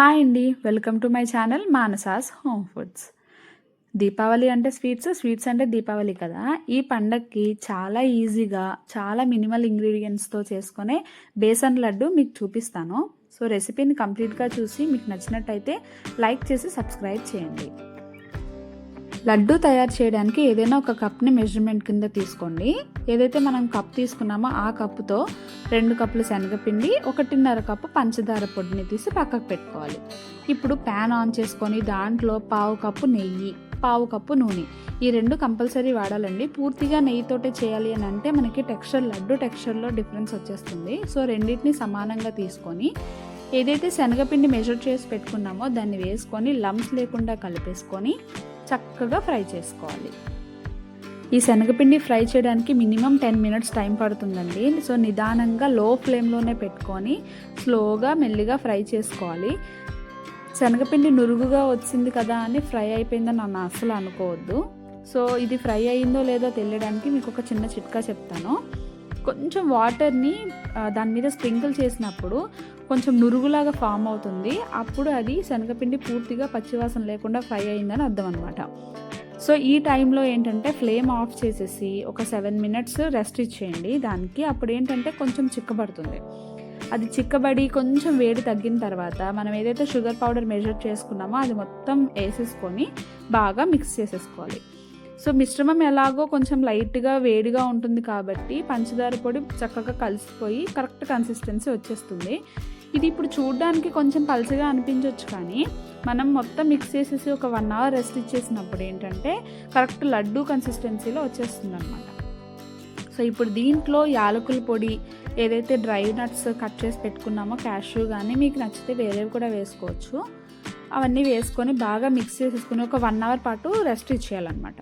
Hi అండి. Welcome to my channel Manasa's home foods. Deepavali అంటే sweets sweets అంటే దీపావళి కదా. ఈ పండక్కి చాలా ఈజీగా చాలా మినిమల్ ఇంగ్రీడియంట్స్తో చేసుకునే బేసన్ లడ్డు మీకు చూపిస్తాను. సో రెసిపీని కంప్లీట్గా చూసి మీకు నచ్చినట్టయితే లైక్ చేసి సబ్స్క్రైబ్ చేయండి. లడ్డు తయారు చేయడానికి ఏదైనా ఒక కప్ని మెజర్మెంట్ కింద తీసుకోండి. ఏదైతే మనం కప్ తీసుకున్నామో ఆ కప్పుతో రెండు కప్పులు శనగపిండి ఒకటిన్నర కప్పు పంచదార పొడిని తీసి పక్కకు పెట్టుకోవాలి. ఇప్పుడు ప్యాన్ ఆన్ చేసుకొని దాంట్లో పావు కప్పు నెయ్యి పావు కప్పు నూనె. ఈ రెండు కంపల్సరీ వాడాలండి. పూర్తిగా నెయ్యితోటే చేయాలి అని అంటే మనకి టెక్స్చర్ లడ్డు టెక్స్చర్లో డిఫరెన్స్ వచ్చేస్తుంది. సో రెండింటిని సమానంగా తీసుకొని ఏదైతే శనగపిండి మెజర్ చేసి పెట్టుకున్నామో దాన్ని వేసుకొని లమ్స్ లేకుండా కలిపేసుకొని చక్కగా ఫ్రై చేసుకోవాలి. ఈ శనగపిండి ఫ్రై చేయడానికి మినిమం టెన్ మినిట్స్ టైం పడుతుందండి. సో నిదానంగా లో ఫ్లేమ్లోనే పెట్టుకొని స్లోగా మెల్లిగా ఫ్రై చేసుకోవాలి. శనగపిండి నురుగుగా వచ్చింది కదా అని ఫ్రై అయిపోయిందని నన్ను అస్సలు అనుకోవద్దు. సో ఇది ఫ్రై అయిందో లేదో తెలియడానికి మీకు ఒక చిన్న చిట్కా చెప్తాను. కొంచెం వాటర్ని దాని మీద స్ప్రింకిల్ చేసినప్పుడు కొంచెం నురుగులాగా ఫామ్ అవుతుంది. అప్పుడు అది శనగపిండి పూర్తిగా పచ్చివాసన లేకుండా ఫ్రై అయిందని అర్థం అనమాట సో ఈ టైంలో ఏంటంటే ఫ్లేమ్ ఆఫ్ చేసేసి ఒక సెవెన్ మినిట్స్ రెస్ట్ ఇచ్చేయండి. దానికి అప్పుడు ఏంటంటే కొంచెం చిక్కబడుతుంది. అది చిక్కబడి కొంచెం వేడి తగ్గిన తర్వాత మనం ఏదైతే షుగర్ పౌడర్ మెజర్ చేసుకున్నామో అది మొత్తం వేసేసుకొని బాగా మిక్స్ చేసేసుకోవాలి. సో మిశ్రమం ఎలాగో కొంచెం లైట్గా వేడిగా ఉంటుంది కాబట్టి పంచదార పొడి చక్కగా కలిసిపోయి కరెక్ట్ కన్సిస్టెన్సీ వచ్చేస్తుంది. ఇది ఇప్పుడు చూడడానికి కొంచెం పలచగా అనిపించవచ్చు కానీ మనం మొత్తం మిక్స్ చేసేసి ఒక వన్ అవర్ రెస్ట్ ఇచ్చేసినప్పుడు ఏంటంటే కరెక్ట్ లడ్డు కన్సిస్టెన్సీలో వచ్చేస్తుంది అనమాట సో ఇప్పుడు దీంట్లో యాలకుల పొడి ఏదైతే డ్రై నట్స్ కట్ చేసి పెట్టుకున్నామో క్యాష్యూ కానీ మీకు నచ్చితే వేరేవి కూడా వేసుకోవచ్చు. అవన్నీ వేసుకొని బాగా మిక్స్ చేసేసుకుని ఒక వన్ అవర్ పాటు రెస్ట్ ఇచ్చేయాలన్నమాట.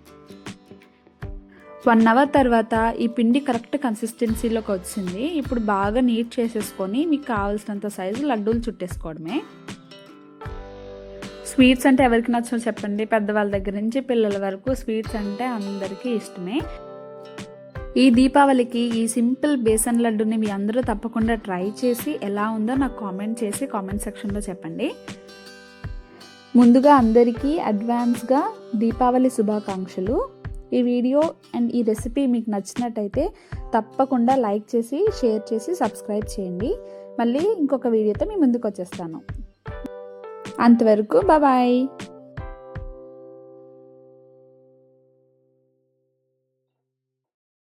వన్ అవర్ తర్వాత ఈ పిండి కరెక్ట్ కన్సిస్టెన్సీలోకి వచ్చింది. ఇప్పుడు బాగా నీట్ చేసేసుకొని మీకు కావాల్సినంత సైజు లడ్డూలు చుట్టేసుకోవడమే. స్వీట్స్ అంటే ఎవరికి నచ్చో చెప్పండి. పెద్దవాళ్ళ దగ్గర నుంచి పిల్లల వరకు స్వీట్స్ అంటే అందరికీ ఇష్టమే. ఈ దీపావళికి ఈ సింపుల్ బేసన్ లడ్డుని మీ అందరూ తప్పకుండా ట్రై చేసి ఎలా ఉందో నాకు కామెంట్ చేసి కామెంట్ సెక్షన్లో చెప్పండి. ముందుగా అందరికీ అడ్వాన్స్గా దీపావళి శుభాకాంక్షలు. ఈ వీడియో అండ్ ఈ రెసిపీ మీకు నచ్చినట్టయితే తప్పకుండా లైక్ చేసి షేర్ చేసి సబ్స్క్రైబ్ చేయండి. మళ్ళీ ఇంకొక వీడియోతో మీ ముందుకు వచ్చేస్తాను. అంతవరకు బాయ్